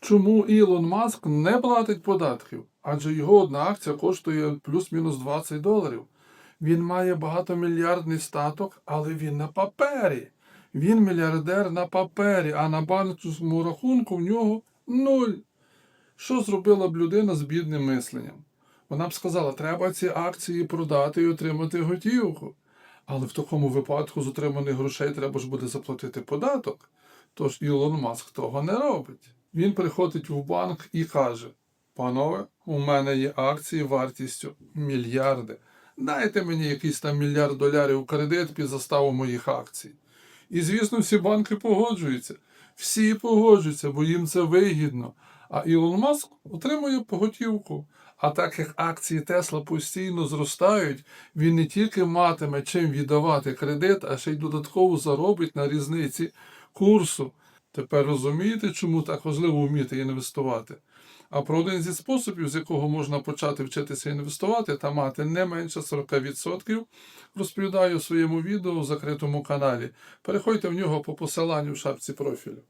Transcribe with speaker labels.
Speaker 1: Чому Ілон Маск не платить податків? Адже його одна акція коштує плюс-мінус 20 доларів. Він має багатомільярдний статок, але він на папері. Він мільярдер на папері, а на банківському рахунку в нього нуль. Що зробила б людина з бідним мисленням? Вона б сказала, треба ці акції продати і отримати готівку. Але в такому випадку з отриманих грошей треба ж буде заплатити податок. Тож Ілон Маск того не робить. Він приходить в банк і каже: Панове, у мене є акції вартістю мільярди. Дайте мені якийсь там мільярд долярів кредит під заставу моїх акцій. І, звісно, всі банки погоджуються. Всі погоджуються, бо їм це вигідно. А Ілон Маск отримує поготівку. А так як акції Тесла постійно зростають, він не тільки матиме чим віддавати кредит, а ще й додатково заробить на різниці курсу. Тепер розумієте, чому так важливо вміти інвестувати? А про один зі способів, з якого можна почати вчитися інвестувати та мати не менше 40%, розповідаю у своєму відео у закритому каналі. Переходьте в нього по посиланню в шапці профілю.